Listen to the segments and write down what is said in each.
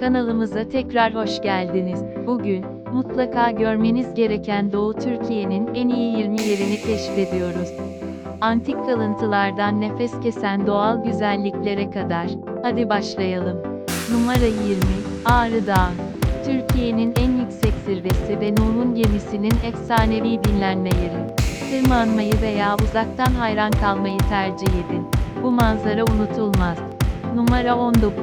Kanalımıza tekrar hoş geldiniz. Bugün, mutlaka görmeniz gereken Doğu Türkiye'nin en iyi 20 yerini keşfediyoruz. Antik kalıntılardan nefes kesen doğal güzelliklere kadar. Hadi başlayalım. Numara 20, Ağrı Dağı. Türkiye'nin en yüksek zirvesi ve Nuh'un gemisinin efsanevi dinlenme yeri. Tırmanmayı veya uzaktan hayran kalmayı tercih edin. Bu manzara unutulmaz. Numara 19,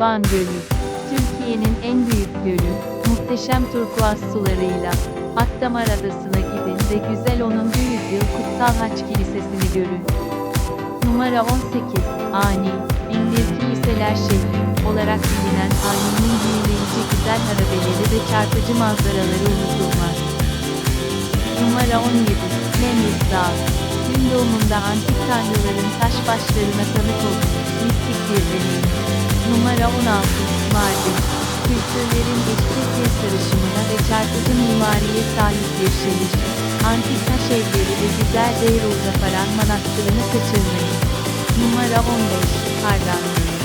Van Gölü. Türkiye'nin en büyük gölü, muhteşem turkuaz sularıyla. Akdamar Adası'na gidin ve güzel 10. yüzyıl Kutsal Haç Kilisesi'ni görün. Numara 18, Ani, binbir kiliseler şehri olarak bilinen Ani'nin büyüleyici güzel harabeleri ve çarpıcı manzaraları unutulmaz. Numara 17, Nemrut Dağı. Gün doğumunda antik tanrıların taş başlarına tanık olun. Kültürlerin eşsiz bir karışımına ve çarpıcı mimariye sahip bir şehir. Antik taş evleri ve güzel Beyruzafaran Manastırı'nı kaçırmayın. Numara 15, Harran.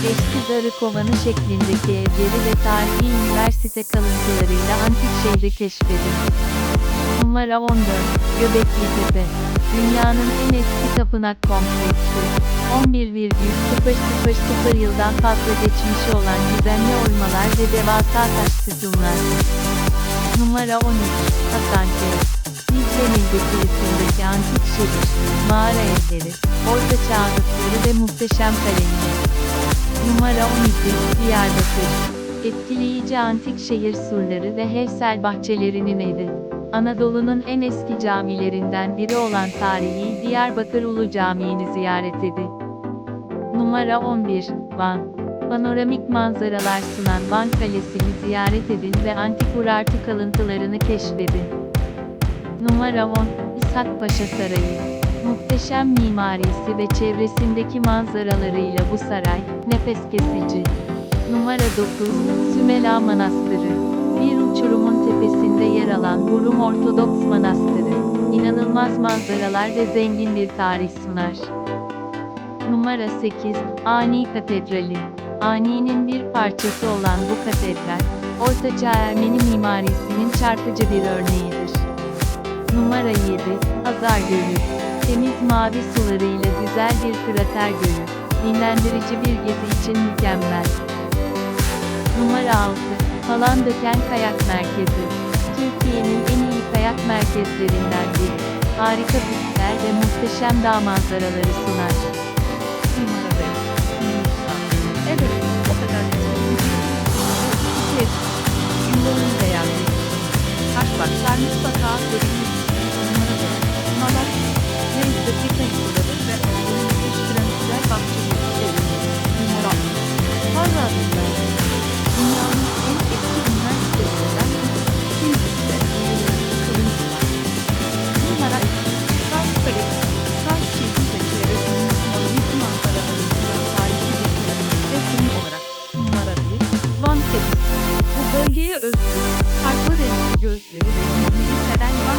Eski darı kovanı şeklindeki evleri ve tarihi üniversite kalıntılarıyla antik şehri keşfedin. Numara 14, Göbekli Tepe. Dünyanın en eski tapınak kompleksi. 11,000 yıldan fazla geçmişi olan gizemli oymalar ve devasa taş sütunlar. Numara 13, Hasankeyf. Dicle Nehri kıyısındaki antik şehir, mağara evleri, orta çağ ve muhteşem kaleleri. Numara 12, Diyarbakır. Etkileyici antik şehir surları ve Hevsel bahçelerinin evi. Anadolu'nun en eski camilerinden biri olan tarihi Diyarbakır Ulu Camii'ni ziyaret edin. Numara 11, Van. Panoramik manzaralar sunan Van Kalesi'ni ziyaret edin ve antik Urartu kalıntılarını keşfedin. Numara 10, İshak Paşa Sarayı. Muhteşem mimarisi ve çevresindeki manzaralarıyla bu saray, nefes kesici. Numara 9, Sümela Manastırı. Bir uçurumun tepesinde alan bu Ortodoks Manastırı, inanılmaz manzaralar ve zengin bir tarih sunar. Numara 8, Ani Katedrali. Ani'nin bir parçası olan bu katedral, Ortaçağ Ermeni mimarisinin çarpıcı bir örneğidir. Numara 7, Hazar Gölü. Temiz mavi sularıyla güzel bir krater gölü, dinlendirici bir gezi için mükemmel. Numara 6, Falan Döken Kayak Merkezi. Merkezlerinden biri. Harika pistler ve muhteşem dağ manzaraları sunar. Evet, o kadar Evet, Gündoğan'ı beğendim. Taş başlar mutlaka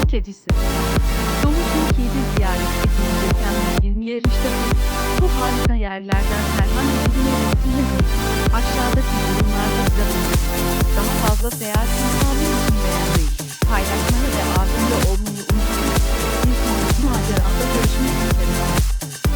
Van Kedisi. Doğu Türkiye'de ziyaret edilecek bir yarışta bu harika yerlerden birine ulaşılabilir. Aşağıdaki yorumlarda bırakın. Daha fazla seyahat imkanı